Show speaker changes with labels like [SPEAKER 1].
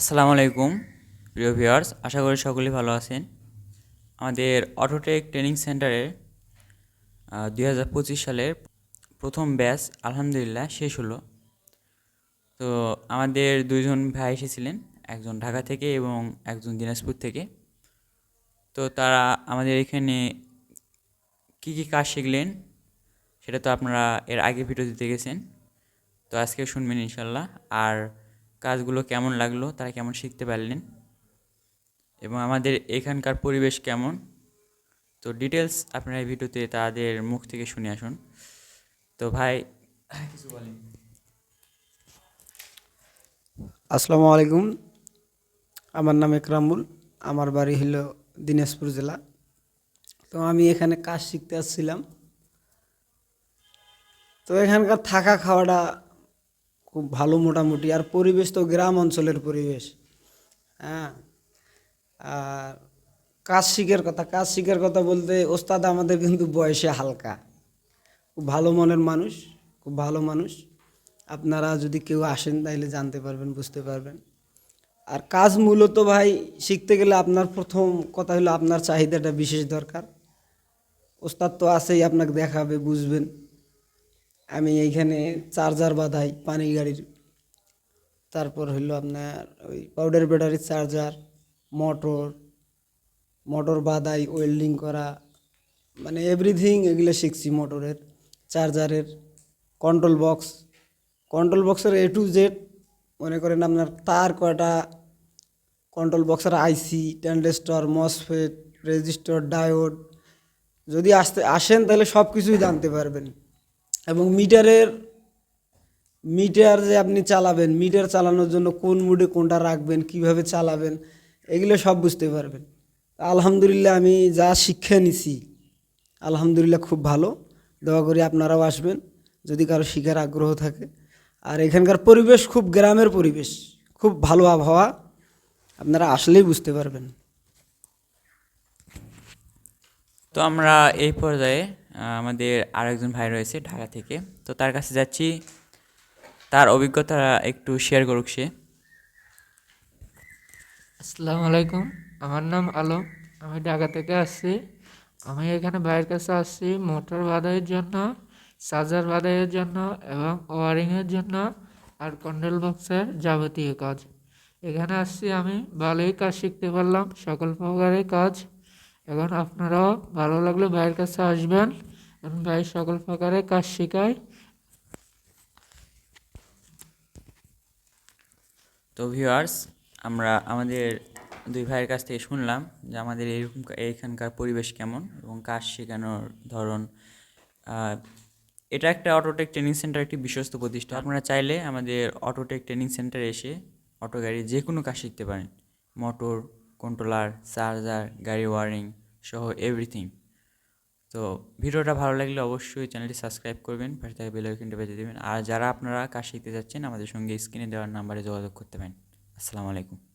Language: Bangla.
[SPEAKER 1] আসসালামু আলাইকুম, প্রিয় ভিউয়ার্স, আশা করি সকলেই ভালো আছেন। আমাদের অটোটেক ট্রেনিং সেন্টারে দুই হাজার পঁচিশ সালের প্রথম ব্যাচ আলহামদুলিল্লাহ শেষ হলো। তো আমাদের দুইজন ভাই এসেছিলেন, একজন ঢাকা থেকে এবং একজন দিনাজপুর থেকে। তো তারা আমাদের এখানে কী কী কাজ শিখলেন, সেটা তো আপনারা এর আগে ভিডিওতে দেখেছেন। তো আজকে শুনবেন ইনশাল্লাহ। আর কাজগুলো কেমন লাগল, তারা কেমন শিখতে পারলেন এবং আমাদের এখানকার পরিবেশ কেমন, তো ডিটেলস আপনারা এই ভিডিওতে তাদের মুখ থেকে শুনে আসুন। তো ভাই, কিছু বলেন।
[SPEAKER 2] আসসালামু আলাইকুম, আমার নাম একরামুল, আমার বাড়ি হলো দিনাজপুর জেলা। তো আমি এখানে কাজ শিখতে আসছিলাম। তো এখানকার থাকা খাওয়াটা খুব ভালো মোটামুটি। আর পরিবেশ তো গ্রাম অঞ্চলের পরিবেশ। হ্যাঁ? আর কাজ শিখের কথা কাজ শিখের কথা বলতে ওস্তাদ আমাদের কিন্তু বয়সে হালকা। খুব ভালো মনের মানুষ, খুব ভালো মানুষ। আপনারা যদি কেউ আসেন তাহলে জানতে পারবেন, বুঝতে পারবেন। আর কাজ মূলত ভাই, শিখতে গেলে আপনার প্রথম কথা হলো আপনার চাহিদাটা বিশেষ দরকার। ওস্তাদ তো আছেই, আপনাকে দেখাবে, বুঝবেন। আমি এইখানে চার্জার বাঁধাই পানি গাড়ির। তারপর হইল আপনার ওই পাউডার ব্যাটারির চার্জার, মোটর মোটর বাঁধাই, ওয়েল্ডিং করা মানে এভরিথিং এগুলো শিখছি মোটরের। চার্জারের কন্ট্রোল বক্স কন্ট্রোল বক্সের এ টু জেড মনে করেন আপনার তার কয়টা কন্ট্রোল বক্সের IC transistor MOSFET resistor diode যদি আসতে, আসেন তাহলে সব কিছুই জানতে পারবেন। এবং মিটারের, মিটার যে আপনি চালাবেন, মিটার চালানোর জন্য কোন মুডে কোনটা রাখবেন, কীভাবে চালাবেন, এগুলো সব বুঝতে পারবেন। আলহামদুলিল্লাহ আমি যা শিক্ষা নিছি, আলহামদুলিল্লাহ খুব ভালো। দোয়া করি আপনারাও আসবেন, যদি কারও শিখার আগ্রহ থাকে। আর এখানকার পরিবেশ খুব গ্রামের পরিবেশ, খুব ভালো আবহাওয়া, আপনারা আসলেই বুঝতে পারবেন।
[SPEAKER 1] তো আমরা এই পর্যায়ে আমাদের আরেকজন ভাই রয়েছে ঢাকা থেকে। তো তার কাছে যাচ্ছি। তার অভিজ্ঞতা একটু শেয়ার করুক সে।
[SPEAKER 3] আসসালামু আলাইকুম। আমার নাম আলম। আমি ঢাকা থেকে আসছি। আমি এখানে ভাইয়ের কাছে আসছি মোটর বাঁধাইয়ের জন্য, চার্জার বাঁধাইয়ের জন্য এবং ওয়ারিংয়ের জন্য আর কন্ট্রোল বক্সের যাবতীয় কাজ। এখানে আসছি আমি, ভালোই কাজ শিখতে পারলাম, সকল প্রকারের কাজ। এখন আপনারাও ভালো লাগলে ভাইয়ের কাছে আসবেন এবং ভাই সকল প্রকারের কাজ শেখায়।
[SPEAKER 1] তো ভিউয়ার্স আমরা আমাদের দুই ভাইয়ের কাছ থেকে শুনলাম যে আমাদের এরকম এইখানকার পরিবেশ কেমন এবং কাজ শেখানোর ধরন এটা একটা অটোটেক ট্রেনিং সেন্টার একটি বিশ্বস্ত প্রতিষ্ঠান। আপনারা চাইলে আমাদের অটোটেক ট্রেনিং সেন্টারে এসে অটো গাড়ি যে কোনো কাজ শিখতে পারেন। মোটর কন্ট্রোলার চার্জার গাড়ি ওয়ারিং সহ এভরিথিং তো ভিডিওটা ভালো লাগলে অবশ্যই চ্যানেলটি সাবস্ক্রাইব করবেন, পাশে থাকা বেল আইকনটি বেজে দেবেন। আর যারা আপনারা কাজ শিখতে যাচ্ছেন আমাদের সঙ্গে স্ক্রিনে দেওয়ার নাম্বারে যোগাযোগ করতে পারেন। আসসালামু আলাইকুম।